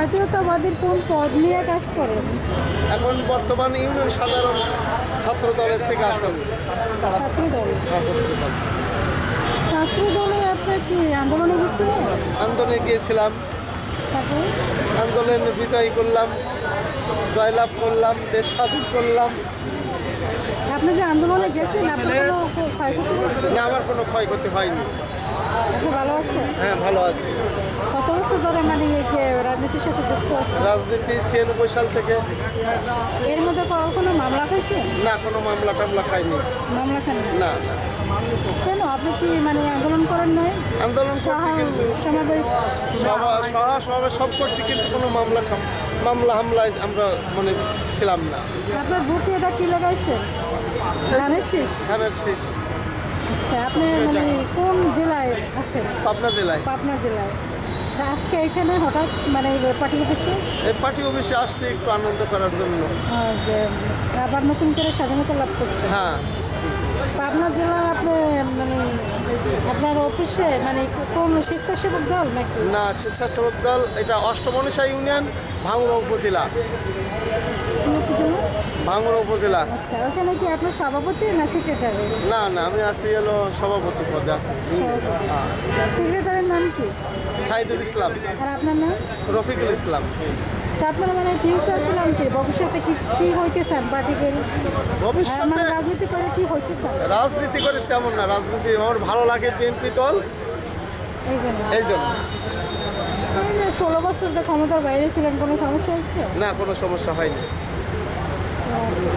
জাতীয়তাবাদীর কোন পদ নিয়ে কাজ করেন? এখন বর্তমান ইউনিয়ন সাধারণ ছাত্র দলের থেকে আসেন। ছাত্র দল ছাত্র দলে আপনার কি আন্দোলনে গেছিলেন আন্দোলনে গিয়েছিলাম। আন্দোলন বিজয়ী করলাম জয়লাভ করলাম দেশ স্বাধীন করলাম। আপনি যে আন্দোলনে গেছেন না আমার কোনো ক্ষয়ক্ষতি হয়নি। ভালো আছেন? হ্যাঁ ভালো আছি। কত বছর ধরে মানে এই যে রাজনীতির সাথে যুক্ত আছে? রাজনীতি ছিয়ানব্বই সাল থেকে। এর মধ্যে কোনো মামলা খাইছে না কোনো মামলা টামলা খাইনি। মামলা খান না না। কেন? আপনি কি মানে আন্দোলন করেন নাই? আন্দোলন করছি কিন্তু। সভা- সমাবেশ সভা সভা সভা সব করছি কিন্তু কোনো মামলা মামলা হামলায় আমরা মানে ছিলাম না। আপনার বুকে এটা কি লাগাইছে? ধানের শীষ? খানের শেষ। আচ্ছা আপনি মানে কোন জেলায় আছেন? পাবনা জেলায়। পাবনা জেলায়। আজকে এখানে হঠাৎ মানে পার্টি অফিসে এই পার্টি অফিসে আসতে একটু আনন্দ করার জন্য। যে আবার নতুন করে স্বাধীনতা লাভ করতে হ্যাঁ। পাবনা জেলা আপনি মানে আপনার অফিসে মানে কোন স্বেচ্ছাসেবক দল নাকি? না স্বেচ্ছাসেবক দল এটা অষ্টমনীষা ইউনিয়ন ভাঙড়া উপজেলা। কোন উপজেলা? আচ্ছা ওখানে কি আপনার সভাপতি না সেক্রেটারি না না আমি আছি হলো সভাপতি পদে আছি। হ্যাঁ। সেক্রেটারির নাম কি? সাইদুল ইসলাম। আর আপনার নাম? রফিকুল ইসলাম। তা আপনার মানে ফিউচার প্ল্যান কি? ভবিষ্যতে কি কি হইতে চান পার্টিকে ভবিষ্যতে মানে রাজনীতি করে কি হইতে চান রাজনীতি করে তেমন না রাজনীতি আমার ভালো লাগে বিএনপি দল। এই জন্য। ষোলো বছর যে ক্ষমতার বাইরে ছিলেন কোনো সমস্যা হচ্ছে না কোনো সমস্যা হয়নি।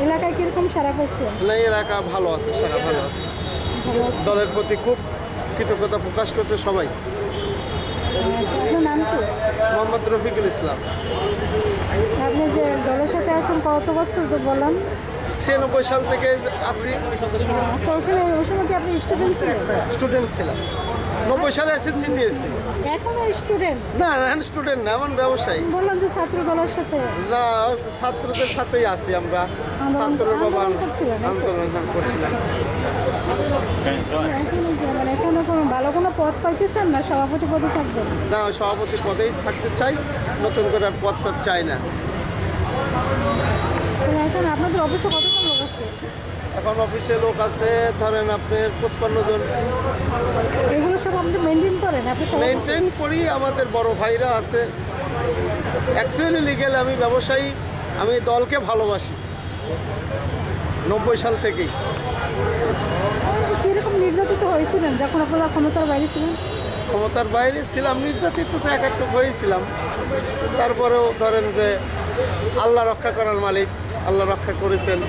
এলাকায় কীরকম সারা করছে? না এলাকা ভালো আছে সারা ভালো আছে। দলের প্রতি খুব কৃতজ্ঞতা প্রকাশ করছে সবাই। আচ্ছা নাম কি? মোহাম্মদ রফিকুল ইসলাম। আপনি যে দলের সাথে আছেন কত বছর তো বললাম ছিয়ানব্বই সাল থেকে আছি। স্টুডেন্ট ছিলাম। নব্বই সালে এসেছি দিয়েছি এখনও স্টুডেন্ট না, এখন স্টুডেন্ট না এমন ব্যবসায়ী। বললাম যে ছাত্র দলের সাথে না, ছাত্রদের সাথেই আছি আমরা। ছাত্র বাবা আন্দোলন করছিলাম এখনও কোনো ভালো কোনো পদ পাইতেছেন না সভাপতি পদে না, সভাপতি পদেই থাকতে চাই, নতুন করে আর পদ চাই না। এখন আপনাদের অফিসে কতজন লোক আছে? এখন অফিসে লোক আছে ধরেন আপনার পঁচপান্ন জন। এগুলো সব আপনি মেনটেন করেন? আপনি মেনটেন করি আমাদের বড় ভাইরা আছে। অ্যাকচুয়ালি লিগেল আমি ব্যবসায়ী আমি দলকে ভালোবাসি। নব্বই সাল থেকেই। কীরকম নির্যাতিত হয়েছিলেন যখন আপনারা ক্ষমতার বাইরে ছিলেন? ক্ষমতার বাইরে ছিলাম নির্যাতিত তো এক একটু হয়েছিলাম। তারপরেও ধরেন যে আল্লাহ রক্ষা করার মালিক। আল্লাহ রক্ষা করেছেন।